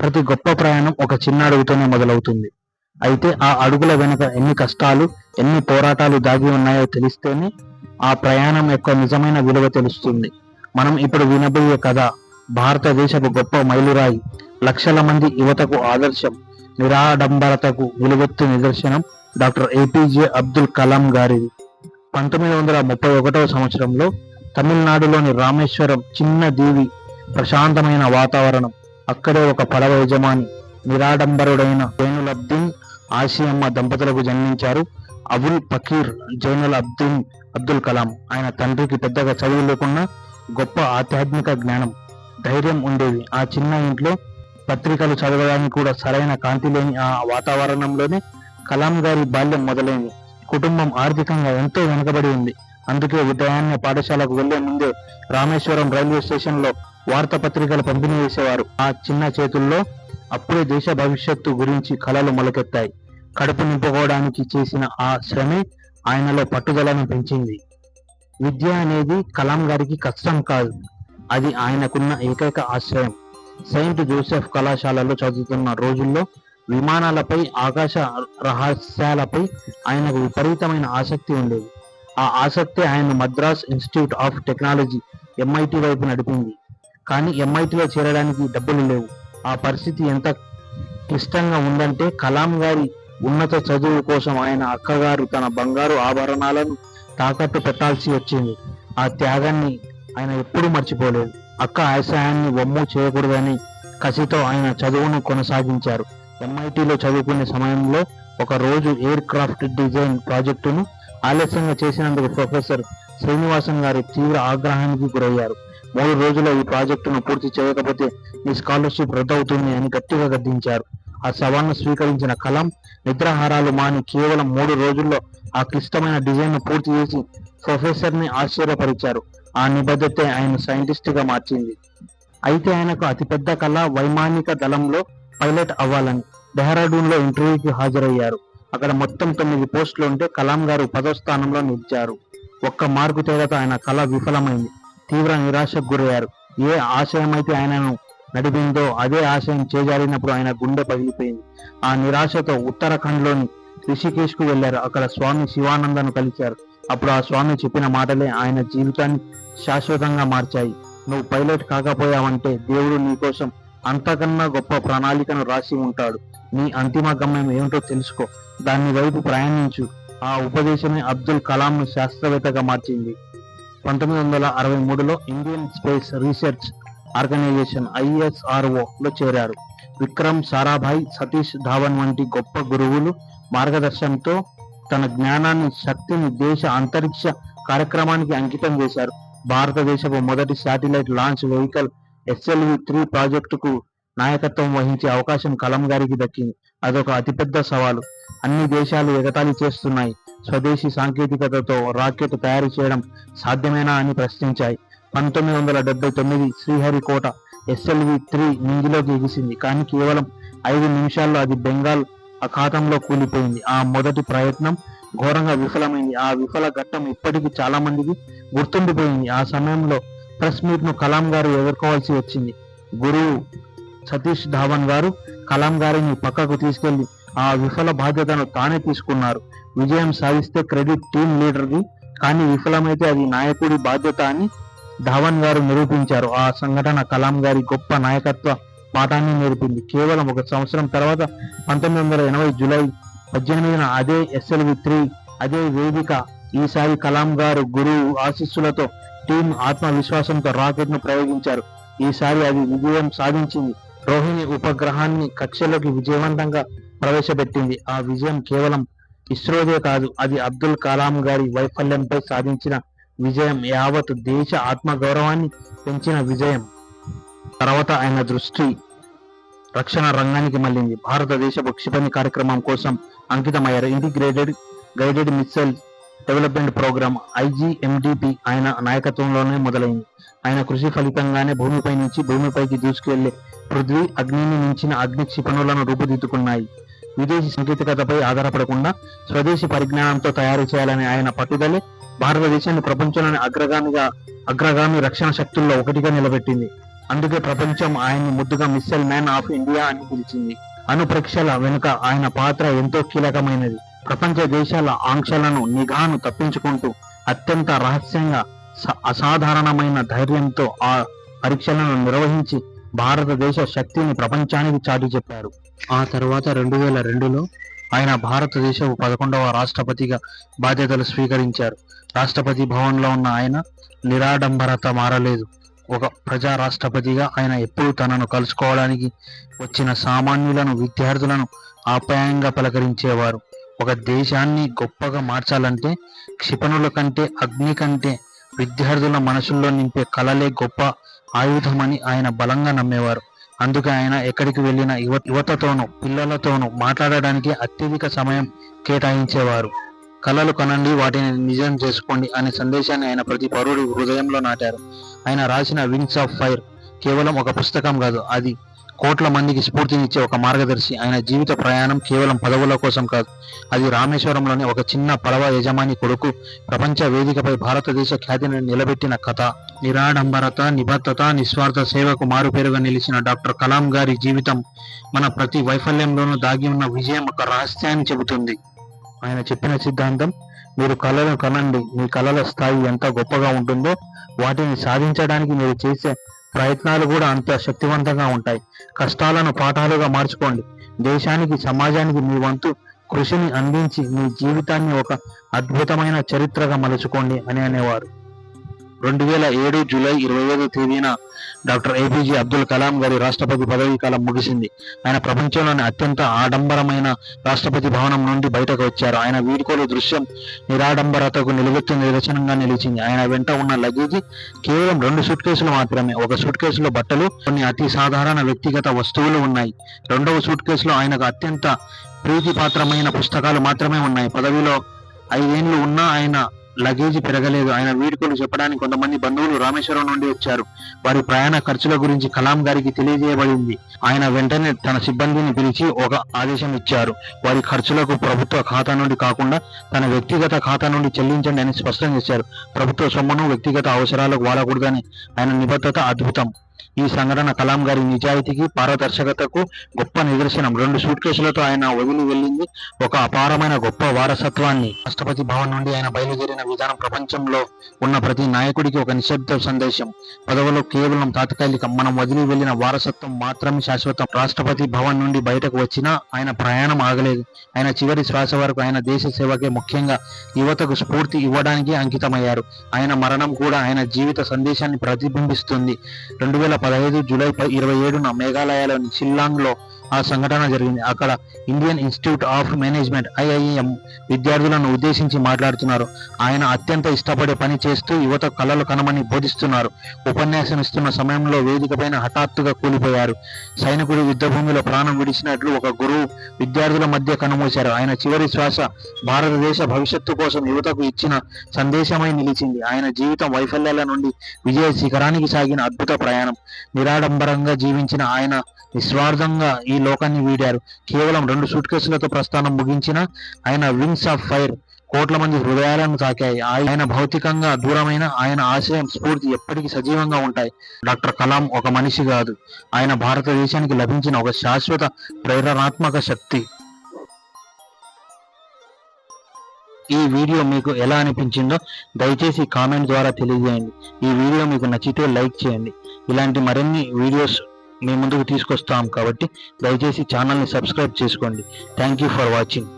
ప్రతి గొప్ప ప్రయాణం ఒక చిన్న అడుగుతోనే మొదలవుతుంది. అయితే ఆ అడుగుల వెనుక ఎన్ని కష్టాలు ఎన్ని పోరాటాలు దాగి ఉన్నాయో తెలిస్తేనే ఆ ప్రయాణం యొక్క నిజమైన విలువ తెలుస్తుంది. మనం ఇప్పుడు వినబోయే కథ భారతదేశపు గొప్ప మైలురాయి లక్షల మంది యువతకు ఆదర్శం నిరాడంబరతకు విలువెత్తు నిదర్శనం డాక్టర్ ఏపీజే అబ్దుల్ కలాం గారిది. పంతొమ్మిది వందల ముప్పై ఒకటవ సంవత్సరంలో తమిళనాడులోని రామేశ్వరం చిన్న దీవి ప్రశాంతమైన వాతావరణం అక్కడే ఒక పడవ యజమాని నిరాడంబరుడైన జైనులబ్దీన్ ఆసియమ్మ దంపతులకు జన్మించారు. అబుల్ ఫకీర్ జైనుల్ అబ్దీన్ అబ్దుల్ కలాం. ఆయన తండ్రికి పెద్దగా చదువు లేకుండా గొప్ప ఆధ్యాత్మిక జ్ఞానం ధైర్యం ఉండేది. ఆ చిన్న ఇంట్లో పత్రికలు చదవడానికి కూడా సరైన కాంతి లేని ఆ వాతావరణంలోనే కలాం గారి బాల్యం మొదలైంది. కుటుంబం ఆర్థికంగా ఎంతో వెనుకబడి ఉంది. అందుకే ఉదయాన్నే పాఠశాలకు వెళ్ళే ముందే రామేశ్వరం రైల్వే స్టేషన్లో వార్తాపత్రికలు పంపిణీ చేసేవారు. ఆ చిన్న చేతుల్లో అప్పుడే దేశ భవిష్యత్తు గురించి కళలు మొలకెత్తాయి. కడుపు నింపుకోవడానికి చేసిన ఆ శ్రమే ఆయనలో పట్టుదలను పెంచింది. విద్య అనేది కలాం గారికి కష్టం కాదు. అది ఆయనకున్న ఏకైక ఆశ్రయం. సెయింట్ జోసెఫ్ కళాశాలలో చదువుతున్న రోజుల్లో విమానాలపై ఆకాశ రహస్యాలపై ఆయనకు విపరీతమైన ఆసక్తి ఉండేది. ఆ ఆసక్తి ఆయన Madras institute of technology MIT వైపు నడిపింది. కానీ ఎంఐటిలో చేరడానికి డబ్బులు లేవు. ఆ పరిస్థితి ఎంత క్లిష్టంగా ఉందంటే కలాం గారి ఉన్నత చదువు కోసం ఆయన అక్కగారు తన బంగారు ఆభరణాలను తాకట్టు పెట్టాల్సి వచ్చింది. ఆ త్యాగాన్ని ఆయన ఎప్పుడూ మర్చిపోలేదు. అక్క ఆశయాన్ని వమ్ము చేయకూడదని కసితో ఆయన చదువును కొనసాగించారు. ఎంఐటిలో చదువుకునే సమయంలో ఒక రోజు ఎయిర్ క్రాఫ్ట్ డిజైన్ ప్రాజెక్టును ఆలస్యంగా చేసినందుకు ప్రొఫెసర్ శ్రీనివాసన్ గారు తీవ్ర ఆగ్రహానికి గురయ్యారు. మూడు రోజుల ఈ ప్రాజెక్టును పూర్తి చేయకపోతే మీ స్కాలర్షిప్ రద్దవుతుంది అని గట్టిగా గద్దించారు. ఆ సవాల్ను స్వీకరించిన కలాం నిద్రాహారాలు మాని కేవలం మూడు రోజుల్లో ఆ క్లిష్టమైన డిజైన్ను పూర్తి చేసి ప్రొఫెసర్ని ఆశ్చర్యపరిచారు. ఆ నిబద్ధతే ఆయన సైంటిస్ట్గా మార్చింది. అయితే ఆయనకు అతిపెద్ద కళ వైమానిక దళంలో పైలట్ అవ్వాలని డెహ్రాడూన్లో ఇంటర్వ్యూకి హాజరయ్యారు. అక్కడ మొత్తం తొమ్మిది పోస్టులు ఉంటే కలాం గారు పదో స్థానంలో నిలిచారు. ఒక్క మార్కు తేడాతో ఆయన కళ విఫలమైంది. తీవ్ర నిరాశకు గురయ్యారు. ఏ ఆశయం అయితే ఆయనను నడిపిందో అదే ఆశయం చేజారినప్పుడు ఆయన గుండె పగిలిపోయింది. ఆ నిరాశతో ఉత్తరాఖండ్లోని రిషికేష్కు వెళ్ళారు అక్కడ స్వామి శివానందను కలిశారు. అప్పుడు ఆ స్వామి చెప్పిన మాటలే ఆయన జీవితాన్ని శాశ్వతంగా మార్చాయి. నువ్వు పైలట్ కాకపోయావంటే దేవుడు నీకోసం అంతకన్నా గొప్ప ప్రణాళికను రాసి ఉంటాడు. నీ అంతిమ గమ్యం ఏమిటో తెలుసుకో. దాని వైపు ప్రయాణించు. ఆ ఉపదేశమే అబ్దుల్ కలాం ను శాస్త్రవేత్తగా మార్చింది. పంతొమ్మిది వందల అరవై మూడులో ఇండియన్ స్పేస్ రీసెర్చ్ ఆర్గనైజేషన్ ఐఎస్ఆర్ఓలో చేరారు. విక్రమ్ సారాభాయ్ సతీష్ ధావన్ వంటి గొప్ప గురువులు మార్గదర్శనంతో తన జ్ఞానాన్ని శక్తిని దేశ అంతరిక్ష కార్యక్రమానికి అంకితం చేశారు. భారతదేశపు మొదటి satellite launch vehicle SLV three ప్రాజెక్టుకు నాయకత్వం వహించే అవకాశం కలాం గారికి దక్కింది. అదొక అతిపెద్ద సవాలు. అన్ని దేశాలు ఎగతాళి చేస్తున్నాయి. స్వదేశీ సాంకేతికతతో రాకెట్ తయారు చేయడం సాధ్యమేనా అని ప్రశ్నించాయి. పంతొమ్మిది వందల డెబ్బై తొమ్మిది శ్రీహరికోట ఎస్ఎల్వి త్రీ నింగిలోకి ఎగిసింది. కానీ కేవలం ఐదు నిమిషాల్లో అది బెంగాల్ అఖాతంలో కూలిపోయింది. ఆ మొదటి ప్రయత్నం ఘోరంగా విఫలమైంది. ఆ విఫల ఘట్టం ఇప్పటికీ చాలా మందికి గుర్తుండిపోయింది. ఆ సమయంలో ప్రెస్ మీట్ను కలాం గారు ఎదుర్కోవాల్సి వచ్చింది. గురువు సతీష్ ధావన్ గారు కలాం గారిని పక్కకు తీసుకెళ్ళి ఆ విఫల బాధ్యతను తానే తీసుకున్నారు. విజయం సాధిస్తే క్రెడిట్ టీం లీడర్ది. కానీ విఫలమైతే అది నాయకుడి బాధ్యత అని ధావన్ గారు నిరూపించారు. ఆ సంఘటన కలాం గారి గొప్ప నాయకత్వ పాఠాన్ని నేర్పింది. కేవలం ఒక సంవత్సరం తర్వాత పంతొమ్మిది వందల ఎనభై జూలై పద్దెనిమిదిన అదే ఎస్ఎల్వి త్రీ అదే వేదిక ఈసారి కలాం గారు గురువు ఆశీస్సులతో టీం ఆత్మవిశ్వాసంతో రాకెట్ను ప్రయోగించారు. ఈసారి అది విజయం సాధించింది. రోహిణి ఉపగ్రహాన్ని కక్షలోకి విజయవంతంగా ప్రవేశపెట్టింది. ఆ విజయం కేవలం ఇస్రోదే కాదు అది అబ్దుల్ కలాం గారి వైఫల్యంపై సాధించిన విజయం యావత్ దేశ ఆత్మగౌరవాన్ని పెంచిన విజయం. తర్వాత ఆయన దృష్టి రక్షణ రంగానికి మళ్ళింది. భారతదేశపు క్షిపణి కార్యక్రమం కోసం అంకితమయ్యారు. Integrated guided missile development programme IGMDP ఆయన నాయకత్వంలోనే మొదలైంది. ఆయన కృషి ఫలితంగానే భూమిపై నుంచి భూమిపైకి దూసుకెళ్ళే పృథ్వీ అగ్నిని మించిన అగ్ని క్షిపణులను రూపుదిద్దుకున్నాయి. విదేశీ సాంకేతికతపై ఆధారపడకుండా స్వదేశీ పరిజ్ఞానంతో తయారు చేయాలనే ఆయన పట్టుదలే భారతదేశాన్ని ప్రపంచంలోని అగ్రగామిగా అగ్రగామి రక్షణ శక్తుల్లో ఒకటిగా నిలబెట్టింది. అందుకే ప్రపంచం ఆయన్ని ముద్దుగా మిస్సైల్ మ్యాన్ ఆఫ్ ఇండియా అని పిలిచింది. అణు పరీక్షల వెనుక ఆయన పాత్ర ఎంతో కీలకమైనది. ప్రపంచ దేశాల ఆంక్షలను నిఘాను తప్పించుకుంటూ అత్యంత రహస్యంగా అసాధారణమైన ధైర్యంతో ఆ పరీక్షలను నిర్వహించి భారతదేశ శక్తిని ప్రపంచానికి చాటి చెప్పారు. ఆ తర్వాత రెండు వేల రెండులో ఆయన భారతదేశపు పదకొండవ రాష్ట్రపతిగా బాధ్యతలు స్వీకరించారు. రాష్ట్రపతి భవన్లో ఉన్న ఆయన నిరాడంబరత మారలేదు. ఒక ప్రజా రాష్ట్రపతిగా ఆయన ఎప్పుడూ తనను కలుసుకోవడానికి వచ్చిన సామాన్యులను విద్యార్థులను ఆప్యాయంగా పలకరించేవారు. ఒక దేశాన్ని గొప్పగా మార్చాలంటే క్షిపణుల కంటే అగ్ని కంటే విద్యార్థుల మనసుల్లో నింపే కళలే గొప్ప ఆయుధమని ఆయన బలంగా నమ్మేవారు. అందుకే ఆయన ఎక్కడికి వెళ్ళిన యువతతోనూ పిల్లలతోనూ మాట్లాడడానికి అత్యధిక సమయం కేటాయించేవారు. కళలు కనండి వాటిని నిజం చేసుకోండి అనే సందేశాన్ని ఆయన ప్రతి పౌరుడి హృదయంలో నాటారు. ఆయన రాసిన వింగ్స్ ఆఫ్ ఫైర్ కేవలం ఒక పుస్తకం కాదు అది కోట్ల మందికి స్ఫూర్తినిచ్చే ఒక మార్గదర్శి. ఆయన జీవిత ప్రయాణం కేవలం పదవుల కోసం కాదు అది రామేశ్వరంలోని ఒక చిన్న పడవ యజమాని కొడుకు ప్రపంచ వేదికపై భారతదేశ ఖ్యాతిని నిలబెట్టిన కథ. నిరాడంబరత నిబద్ధత నిస్వార్థ సేవకు మారుపేరుగా నిలిచిన డాక్టర్ కలాం గారి జీవితం మన ప్రతి వైఫల్యంలోనూ దాగి ఉన్న విజయం ఒక రహస్యాన్ని చెబుతుంది. ఆయన చెప్పిన సిద్ధాంతం మీరు కళలను కనండి. మీ కళల స్థాయి ఎంత గొప్పగా ఉంటుందో వాటిని సాధించడానికి మీరు చేసే ప్రయత్నాలు కూడా అంత శక్తివంతంగా ఉంటాయి. కష్టాలను పాఠాలుగా మార్చుకోండి. దేశానికి సమాజానికి మీ వంతు కృషిని అందించి మీ జీవితాన్ని ఒక అద్భుతమైన చరిత్రగా మలుచుకోండి అని అనేవారు. రెండు వేల ఏడు జూలై ఇరవై ఐదో తేదీన డాక్టర్ ఏపీజే అబ్దుల్ కలాం గారి రాష్ట్రపతి పదవీ కాలం ముగిసింది. ఆయన ప్రపంచంలోని అత్యంత ఆడంబరమైన రాష్ట్రపతి భవనం నుండి బయటకు వచ్చారు. ఆయన వీడుకోలు దృశ్యం నిరాడంబరతకు నిలువెత్తు నిరసనంగా నిలిచింది. ఆయన వెంట ఉన్న లగేజీ కేవలం రెండు సూట్ కేసులు మాత్రమే. ఒక సూట్ కేసులో బట్టలు కొన్ని అతి సాధారణ వ్యక్తిగత వస్తువులు ఉన్నాయి. రెండవ సూట్ కేసులో ఆయనకు అత్యంత ప్రీతిపాత్రమైన పుస్తకాలు మాత్రమే ఉన్నాయి. పదవిలో ఐదేళ్ళు ఉన్నా ఆయన లగేజీ పెరగలేదు ఆయన వీడుకోలు చెప్పడానికి కొంతమంది బంధువులు రామేశ్వరం నుండి వచ్చారు. వారి ప్రయాణ ఖర్చుల గురించి కలాం గారికి తెలియజేయబడింది. ఆయన వెంటనే తన సిబ్బందిని పిలిచి ఒక ఆదేశం ఇచ్చారు. వారి ఖర్చులకు ప్రభుత్వ ఖాతా నుండి కాకుండా తన వ్యక్తిగత ఖాతా నుండి చెల్లించండి అని స్పష్టం చేశారు. ప్రభుత్వ సొమ్మును వ్యక్తిగత అవసరాలకు వాడకూడదని ఆయన నిబద్ధత అద్భుతం. ఈ సంఘటన కలాం గారి నిజాయితీకి పారదర్శకతకు గొప్ప నిదర్శనం. రెండు సూట్ కేసులతో ఆయన వదిలి వెళ్ళింది. ఒక అపారమైన గొప్ప వారసత్వాన్ని. రాష్ట్రపతి భవన్ నుండి ఆయన బయలుదేరిన విధానం ప్రపంచంలో ఉన్న ప్రతి నాయకుడికి ఒక నిశ్శబ్ద సందేశం. పదవులు కేవలం తాత్కాలికం మనం వదిలి వెళ్ళిన వారసత్వం మాత్రమే శాశ్వతం. రాష్ట్రపతి భవన్ నుండి బయటకు వచ్చినా ఆయన ప్రయాణం ఆగలేదు. ఆయన చివరి శ్వాస వరకు ఆయన దేశ సేవకే ముఖ్యంగా యువతకు స్ఫూర్తి ఇవ్వడానికి అంకితమయ్యారు. ఆయన మరణం కూడా ఆయన జీవిత సందేశాన్ని ప్రతిబింబిస్తుంది. రెండు వేల పదహైదు జూలై ఇరవై ఏడున మేఘాలయలోని షిల్లాంగ్లో ఆ సంఘటన జరిగింది. అక్కడ Indian institute of management IIM విద్యార్థులను ఉద్దేశించి మాట్లాడుతున్నారు. ఆయన అత్యంత ఇష్టపడే పని చేస్తూ యువత కళలు కనమని బోధిస్తున్నారు. ఉపన్యాసం ఇస్తున్న సమయంలో వేదిక పైన హఠాత్తుగా కూలిపోయారు. సైనికుడు యుద్ధభూమిలో ప్రాణం విడిచినట్లు ఒక గురువు విద్యార్థుల మధ్య కనుమూశారు. ఆయన చివరి శ్వాస భారతదేశ భవిష్యత్తు కోసం యువతకు ఇచ్చిన సందేశమై నిలిచింది. ఆయన జీవితం వైఫల్యాల నుండి విజయ శిఖరానికి సాగిన అద్భుత ప్రయాణం. నిరాడంబరంగా జీవించిన ఆయన నిస్వార్థంగా ఈ లోకాన్ని వీడారు. కేవలం రెండు సూట్ కేసులతో ప్రస్థానం ముగించిన ఆయన వింగ్స్ ఆఫ్ ఫైర్ కోట్ల మంది హృదయాలను తాకాయి. ఆయన భౌతికంగా దూరమైన ఆయన ఆశయం స్ఫూర్తి ఎప్పటికీ సజీవంగా ఉంటాయి. డాక్టర్ కలాం ఒక మనిషి కాదు. ఆయన భారతదేశానికి లభించిన ఒక శాశ్వత ప్రేరణాత్మక శక్తి. ఈ వీడియో మీకు ఎలా అనిపించిందో దయచేసి కామెంట్ ద్వారా తెలియజేయండి. ఈ వీడియో మీకు నచ్చితే లైక్ చేయండి. ఇలాంటి మరిన్ని వీడియోస్ మీ ముందుకు తీసుకొస్తాం కాబట్టి దయచేసి ఛానల్ని సబ్స్క్రైబ్ చేసుకోండి. Thank you for watching